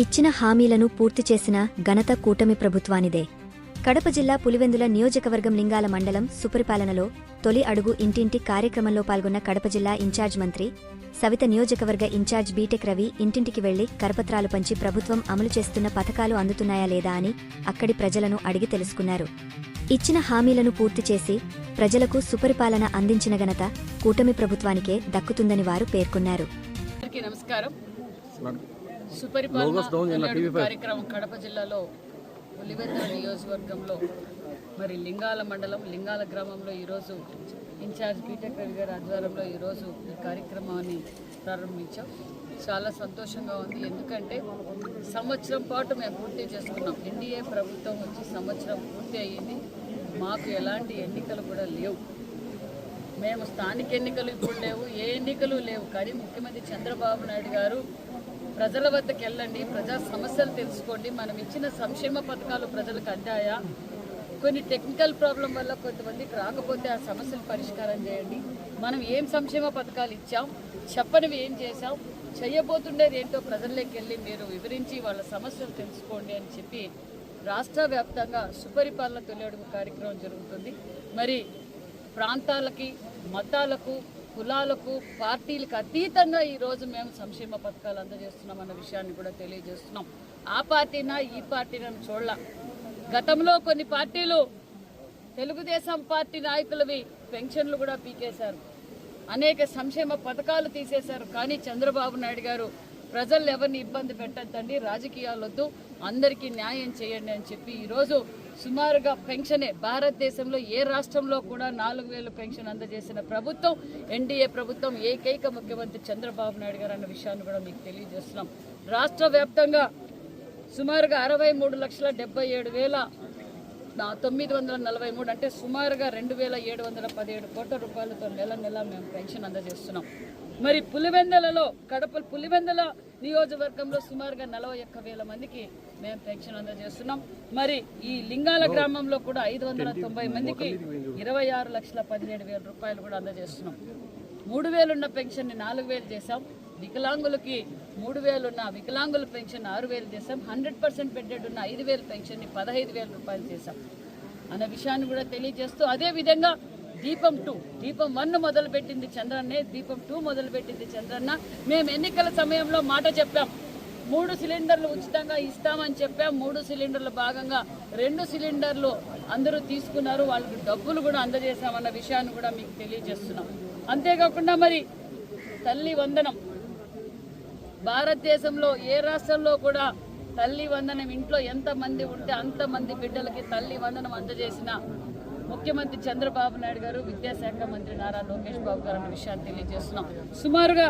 ఇచ్చిన హామీలను పూర్తి చేసిన ఘనత కూటమి ప్రభుత్వానిదే. కడప జిల్లా పులివెందుల నియోజకవర్గం లింగాల మండలం సుపరిపాలనలో తొలి అడుగు ఇంటింటి కార్యక్రమంలో పాల్గొన్న కడప జిల్లా ఇన్ఛార్జ్ మంత్రి సవిత నియోజకవర్గ ఇన్ఛార్జ్ బీటెక్ రవి ఇంటింటికి వెళ్ళి కరపత్రాలు పంచి ప్రభుత్వం అమలు చేస్తున్న పథకాలు అందుతున్నాయా లేదా అని అక్కడి ప్రజలను అడిగి తెలుసుకున్నారు. ఇచ్చిన హామీలను పూర్తి చేసి ప్రజలకు సుపరిపాలన అందించిన ఘనత కూటమి ప్రభుత్వానికే దక్కుతుందని వారు పేర్కొన్నారు. నమస్కారం. సుపరిపాలన కార్యక్రమం కడప జిల్లాలో ఉలివెందుల నియోజకవర్గంలో. మరి లింగాల మండలం లింగాల గ్రామంలో ఈరోజు ఇన్ఛార్జ్ బీటెక్ రవి గారి ఆధ్వర్యంలో ఈరోజు ఈ కార్యక్రమాన్ని ప్రారంభించాం. చాలా సంతోషంగా ఉంది. ఎందుకంటే సంవత్సరం పాటు మేము పూర్తి చేసుకున్నాం. ఎన్డీఏ ప్రభుత్వం వచ్చి సంవత్సరం పూర్తి అయ్యింది. మాకు ఎలాంటి ఎన్నికలు కూడా లేవు. మేము స్థానిక ఎన్నికలు ఇప్పుడు లేవు ఏ ఎన్నికలు లేవు. కానీ ముఖ్యమంత్రి చంద్రబాబు నాయుడు గారు ప్రజల వద్దకు వెళ్ళండి ప్రజా సమస్యలు తెలుసుకోండి. మనం ఇచ్చిన సంక్షేమ పథకాలు ప్రజలకు అందాయా? కొన్ని టెక్నికల్ ప్రాబ్లం వల్ల కొంతమందికి రాకపోతే ఆ సమస్యలు పరిష్కారం చేయండి. మనం ఏం సంక్షేమ పథకాలు ఇచ్చాం చెప్పనివి ఏం చేశాం చేయబోతుండేది ఏంటో ప్రజల్లోకి వెళ్ళి మీరు వివరించి వాళ్ళ సమస్యలు తెలుసుకోండి అని చెప్పి రాష్ట్ర వ్యాప్తంగా సుపరిపాలన తొలి అడుగు కార్యక్రమం జరుగుతుంది. మరి ప్రాంతాలకి మతాలకు కులాలకు పార్టీలకు అతీతంగా ఈరోజు మేము సంక్షేమ పథకాలు అందజేస్తున్నాం అన్న విషయాన్ని కూడా తెలియజేస్తున్నాం. ఆ పార్టీనా ఈ పార్టీనా చూడాల. గతంలో కొన్ని పార్టీలు తెలుగుదేశం పార్టీ నాయకులవి పెన్షన్లు కూడా పీకేశారు. అనేక సంక్షేమ పథకాలు తీసేశారు. కానీ చంద్రబాబు నాయుడు గారు ప్రజలు ఎవరిని ఇబ్బంది పెట్టద్దండి రాజకీయాలొద్దు అందరికీ న్యాయం చేయండి అని చెప్పి ఈరోజు సుమారుగా పెన్షనే భారతదేశంలో ఏ రాష్ట్రంలో కూడా నాలుగు వేలు పెన్షన్ అందజేసిన ప్రభుత్వం ఎన్డీఏ ప్రభుత్వం ఏకైక ముఖ్యమంత్రి చంద్రబాబు నాయుడు గారు అన్న విషయాన్ని కూడా మీకు తెలియజేస్తున్నాం. రాష్ట్ర వ్యాప్తంగా సుమారుగా అరవై మూడు లక్షల డెబ్బై ఏడు వేల నా తొమ్మిది వందల నలభై మూడు అంటే సుమారుగా రెండు వేల ఏడు వందల పదిహేడు కోట్ల రూపాయలతో నెల నెల మేము పెన్షన్ అందజేస్తున్నాం. మరి పులివెందలలో కడప పులివెందల నియోజకవర్గంలో సుమారుగా నలభై ఒక్క వేల మందికి మేము పెన్షన్ అందజేస్తున్నాం. మరి ఈ లింగాల గ్రామంలో కూడా ఐదు వందల తొంభై మందికి ఇరవై ఆరు లక్షల పదిహేడు వేల రూపాయలు కూడా అందజేస్తున్నాం. మూడు వేలున్న పెన్షన్ని నాలుగు వేలు చేశాం. వికలాంగులకి మూడు వేలున్న వికలాంగుల పెన్షన్ ఆరు వేలు చేశాం. హండ్రెడ్ పర్సెంట్ బెడ్డెడ్ ఉన్న ఐదు వేల పెన్షన్ని పదహైదు వేల రూపాయలు చేశాం. అన్న విషయాన్ని కూడా తెలియజేస్తూ అదే విధంగా దీపం టూ. దీపం వన్ మొదలుపెట్టింది చంద్రన్నే దీపం టూ మొదలుపెట్టింది చంద్రన్న. మేము ఎన్నికల సమయంలో మాట చెప్పాం. మూడు సిలిండర్లు ఉచితంగా ఇస్తామని చెప్పాం. మూడు సిలిండర్లు భాగంగా రెండు సిలిండర్లు అందరూ తీసుకున్నారు. వాళ్ళకి డబ్బులు కూడా అందజేశామన్న విషయాన్ని కూడా మీకు తెలియజేస్తున్నాం. అంతేకాకుండా మరి తల్లి వందనం. భారతదేశంలో ఏ రాష్ట్రంలో కూడా తల్లి వందనం ఇంట్లో ఎంతమంది ఉంటే అంతమంది బిడ్డలకి తల్లి వందనం అందజేసిన ముఖ్యమంత్రి చంద్రబాబు నాయుడు గారు విద్యాశాఖ మంత్రి నారా లోకేష్ బాబు గారు అన్న విషయాన్ని తెలియజేస్తున్నాం. సుమారుగా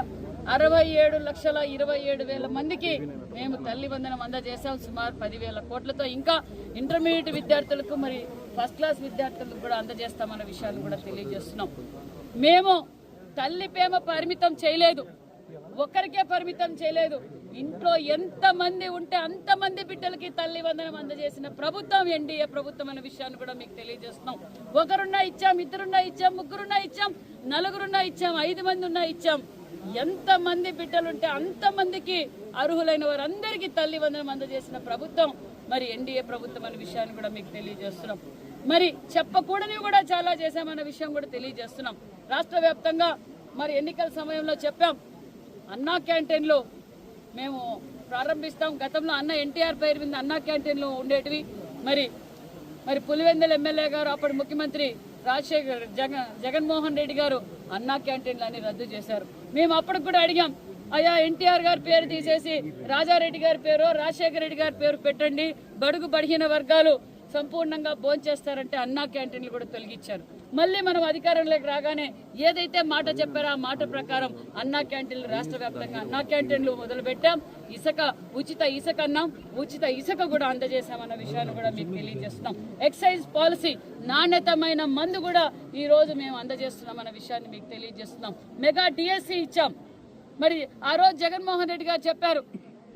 అరవై ఏడు లక్షల ఇరవై ఏడు వేల మందికి మేము తల్లి వందనం అందజేశాం. సుమారు పదివేల కోట్లతో ఇంకా ఇంటర్మీడియట్ విద్యార్థులకు మరి ఫస్ట్ క్లాస్ విద్యార్థులకు కూడా అందజేస్తామన్న విషయాన్ని కూడా తెలియజేస్తున్నాం. మేము తల్లి ప్రేమ పరిమితం చేయలేదు. ఒక్కరికే పరిమితం చేయలేదు. ఇంట్లో ఎంత మంది ఉంటే అంతమంది బిడ్డలకి తల్లి వందనం అందజేసిన ప్రభుత్వం ఎన్డీఏ ప్రభుత్వం అనే విషయాన్ని కూడా మీకు తెలియజేస్తున్నాం. ఒకరున్నా ఇచ్చాం ఇద్దరున్నా ఇచ్చాం ముగ్గురున్నా ఇచ్చాం నలుగురున్నా ఇచ్చాం ఐదు మంది ఉన్నా ఇచ్చాం. ఎంతమంది బిడ్డలుంటే అంతమందికి అర్హులైన వారందరికీ తల్లి వందనం అందజేసిన ప్రభుత్వం మరి ఎన్డీఏ ప్రభుత్వం అనే విషయాన్ని కూడా మీకు తెలియజేస్తున్నాం. మరి చెప్పకూడనివి కూడా చాలా చేశామన్న విషయం కూడా తెలియజేస్తున్నాం. రాష్ట్ర మరి ఎన్నికల సమయంలో చెప్పాం అన్నా క్యాంటీన్లు మేము ప్రారంభిస్తాం. గతంలో అన్న ఎన్టీఆర్ పేరు మీద అన్నా క్యాంటీన్లు ఉండేటివి. మరి మరి పులివెందుల ఎమ్మెల్యే గారు అప్పుడు ముఖ్యమంత్రి రాజశేఖర్ జగన్ జగన్మోహన్ రెడ్డి గారు అన్నా క్యాంటీన్లు అని రద్దు చేశారు. మేము అప్పటికి కూడా అడిగాం అయ్యా ఎన్టీఆర్ గారి పేరు తీసేసి రాజారెడ్డి గారి పేరు రాజశేఖర రెడ్డి గారి పేరు పెట్టండి. బడుగు బడిహీన వర్గాలు సంపూర్ణంగా భోంచేస్తారంటే అన్నా క్యాంటీన్లు కూడా తొలగించారు మళ్ళీ మనం అధికారంలోకి రాగానే ఏదైతే మాట చెప్పారో ఆ మాట ప్రకారం అన్నా క్యాంటీన్లు రాష్ట్ర వ్యాప్తంగా అన్నా క్యాంటీన్లు మొదలుపెట్టాం. ఇసుక ఉచిత ఇసుక అన్నాం. ఉచిత ఇసుక కూడా అందజేశామన్న విషయాన్ని కూడా మీకు తెలియజేస్తున్నాం. ఎక్సైజ్ పాలసీ నాణ్యతమైన మందు కూడా ఈ రోజు మేము అందజేస్తున్నాం అన్న విషయాన్ని మీకు తెలియజేస్తున్నాం. మెగా డిఎస్సి ఇచ్చాం. మరి ఆ రోజు జగన్మోహన్ రెడ్డి గారు చెప్పారు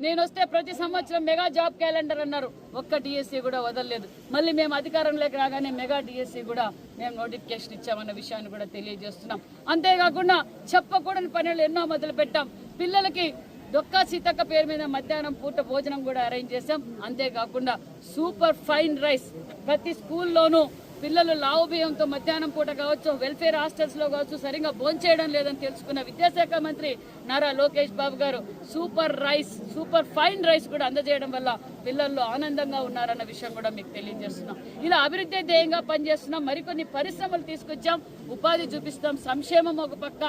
నేను వస్తే ప్రతి సంవత్సరం మెగా జాబ్ క్యాలెండర్ అన్నారు. ఒక్క డిఎస్సి కూడా వదలలేదు. మళ్ళీ మేము అధికారంలోకి రాగానే మెగా డిఎస్సి కూడా మేము నోటిఫికేషన్ ఇచ్చామన్న విషయాన్ని కూడా తెలియజేస్తున్నాం. అంతేకాకుండా చెప్పకూడని పనులు ఎన్నో మొదలు పెట్టాం. పిల్లలకి దొక్క సీతక్క పేరు మీద మధ్యాహ్నం పూట భోజనం కూడా అరేంజ్ చేశాం. అంతేకాకుండా సూపర్ ఫైన్ రైస్ ప్రతి స్కూల్లోనూ పిల్లలు లావు బియ్యంతో మధ్యాహ్నం పూట కావచ్చు వెల్ఫేర్ హాస్టల్స్లో కావచ్చు సరిగా భోంచేయడం లేదని తెలుసుకున్న విద్యాశాఖ మంత్రి Nara Lokesh Babu garu super rice super fine rice కూడా అందజేయడం వల్ల పిల్లల్లో ఆనందంగా ఉన్నారన్న విషయం కూడా మీకు తెలియజేస్తున్నాం. ఇలా అభివృద్ధి ధ్యేయంగా పనిచేస్తున్నాం మరికొన్ని పరిశ్రమలు తీసుకొచ్చాం. ఉపాధి చూపిస్తాం. సంక్షేమం ఒక పక్క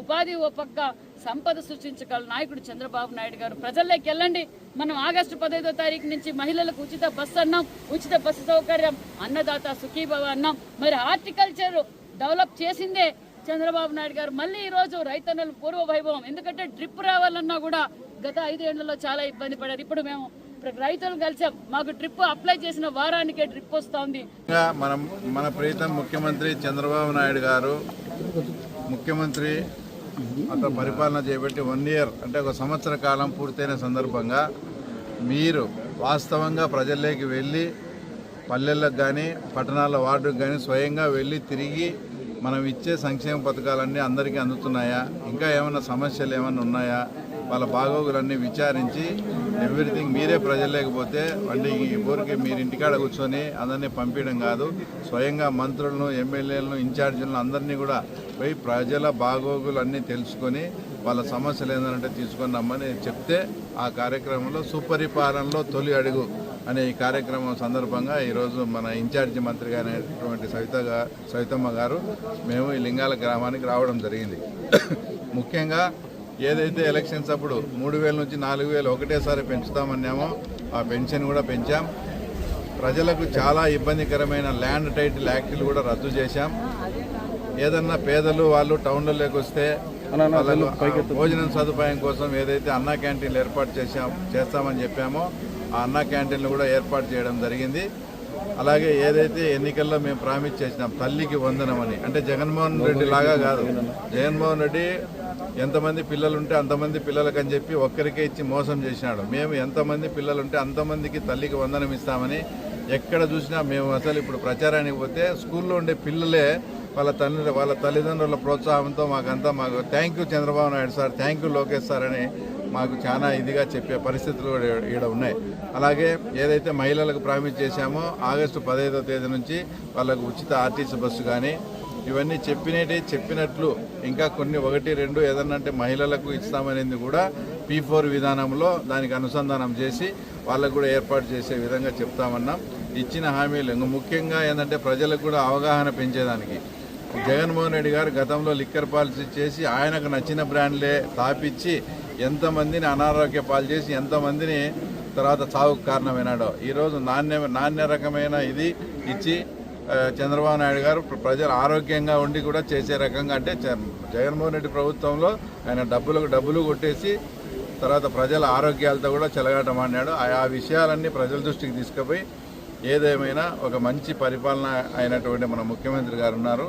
ఉపాధి ఓ పక్క సంపద సృష్టించగల నాయకుడు చంద్రబాబు నాయుడు గారు. ప్రజల్లోకి వెళ్ళండి. మనం ఆగస్టు పదహైదో తారీఖు నుంచి మహిళలకు ఉచిత బస్సు అన్నాం. ఉచిత బస్సు సౌకర్యం అన్నదాత సుఖీభవ అన్నాం. మరి హార్టికల్చర్ డెవలప్ చేసిందే చంద్రబాబు నాయుడు గారు. మళ్ళీ ఈరోజు రైతన్నలు పూర్వ వైభవం. ఎందుకంటే డ్రిప్ రావాలన్నా కూడా గత ఐదేళ్ళలో చాలా ఇబ్బంది పడారు. ఇప్పుడు మేము రైతులు కలిసాం. మాకు డ్రిప్ అప్లై చేసిన వారానికే డ్రిప్ వస్తోంది మనం మన ప్రీతం ముఖ్యమంత్రి చంద్రబాబు నాయుడు గారు ముఖ్యమంత్రి అతను పరిపాలన చేపట్టి వన్ ఇయర్ అంటే ఒక సంవత్సర కాలం పూర్తయిన సందర్భంగా మీరు వాస్తవంగా ప్రజల్లోకి వెళ్ళి పల్లెలకు కానీ పట్టణాల వార్డుకు కానీ స్వయంగా వెళ్ళి తిరిగి మనం ఇచ్చే సంక్షేమ పథకాలన్నీ అందరికీ అందుతున్నాయా? ఇంకా ఏమైనా సమస్యలు ఏమైనా ఉన్నాయా? వాళ్ళ బాగోగులన్నీ విచారించి ఎవ్రీథింగ్ మీరే ప్రజలు లేకపోతే అంటే ఈ ఊరికి మీరు ఇంటికాడ కూర్చొని అందరినీ పంపించడం కాదు. స్వయంగా మంత్రులను ఎమ్మెల్యేలను ఇన్ఛార్జీలను అందరినీ కూడా పోయి ప్రజల బాగోగులు అన్నీ తెలుసుకొని వాళ్ళ సమస్యలు ఏంటంటే తీసుకొని రమ్మని చెప్తే ఆ కార్యక్రమంలో సుపరిపాలనలో తొలి అడుగు అనే ఈ కార్యక్రమం సందర్భంగా ఈరోజు మన ఇన్ఛార్జి మంత్రిగా అయినటువంటి సవిత సవితమ్మ గారు మేము ఈ లింగాల గ్రామానికి రావడం జరిగింది. ముఖ్యంగా ఏదైతే ఎలక్షన్స్ అప్పుడు మూడు వేల నుంచి నాలుగు వేలు ఒకటేసారి పెంచుతామన్నామో ఆ పెన్షన్ కూడా పెంచాం. ప్రజలకు చాలా ఇబ్బందికరమైన ల్యాండ్ టైటిల్ యాక్టులు కూడా రద్దు చేశాం. ఏదన్నా పేదలు వాళ్ళు టౌన్లలోకి వస్తే భోజనం సదుపాయం కోసం ఏదైతే అన్నా క్యాంటీన్లు ఏర్పాటు చేశాం చేస్తామని చెప్పామో ఆ అన్నా క్యాంటీన్లు కూడా ఏర్పాటు చేయడం జరిగింది. అలాగే ఏదైతే ఎన్నికల్లో మేము ప్రామిస్ చేసినాం తల్లికి వందనమని అంటే జగన్మోహన్ రెడ్డి లాగా కాదు. జగన్మోహన్ రెడ్డి ఎంతమంది పిల్లలు ఉంటే అంతమంది పిల్లలకు అని చెప్పి ఒక్కరికే ఇచ్చి మోసం చేసినాడు. మేము ఎంతమంది పిల్లలు ఉంటే అంతమందికి తల్లికి వందనం ఇస్తామని ఎక్కడ చూసినా మేము అసలు ఇప్పుడు ప్రచారానికి పోతే స్కూల్లో ఉండే పిల్లలే వాళ్ళ తల్లి వాళ్ళ తల్లిదండ్రుల ప్రోత్సాహంతో మాకంతా మాకు thank you Chandrababu Naidu sir thank you Lokesh sir అని మాకు చాలా ఇదిగా చెప్పే పరిస్థితులు కూడా ఈడ ఉన్నాయి. అలాగే ఏదైతే మహిళలకు ప్రామిస్ చేశామో ఆగస్టు పదహైదో తేదీ నుంచి వాళ్ళకు ఉచిత ఆర్టీసీ బస్సు కానీ ఇవన్నీ చెప్పినవి చెప్పినట్లు ఇంకా కొన్ని ఒకటి రెండు ఏదన్నా అంటే మహిళలకు ఇస్తామనేది కూడా పీ ఫోర్ విధానంలో దానికి అనుసంధానం చేసి వాళ్ళకు కూడా ఏర్పాటు చేసే విధంగా చెప్తామన్నాం. ఇచ్చిన హామీలు ఇంకా ముఖ్యంగా ఏంటంటే ప్రజలకు కూడా అవగాహన పెంచేదానికి. జగన్మోహన్ రెడ్డి గారు గతంలో లిక్కర్ పాలసీ చేసి ఆయనకు నచ్చిన బ్రాండ్లే తాపిచ్చి ఎంతమందిని అనారోగ్య పాలు చేసి ఎంతమందిని తర్వాత చావుకు కారణమైనాడో. ఈరోజు నాణ్య నాణ్య రకమైన ఇది ఇచ్చి చంద్రబాబు నాయుడు గారు ప్రజలు ఆరోగ్యంగా ఉండి కూడా చేసే రకంగా అంటే చ- జగన్మోహన్ రెడ్డి ప్రభుత్వంలో ఆయన డబ్బులకు డబ్బులు కొట్టేసి తర్వాత ప్రజల ఆరోగ్యాలతో కూడా చెలగాటమాడినాడు ఆ ఆ విషయాలన్నీ ప్రజల దృష్టికి తీసుకుపోయి ఏదేమైనా ఒక మంచి పరిపాలన అయినటువంటి మన ముఖ్యమంత్రి గారు ఉన్నారు.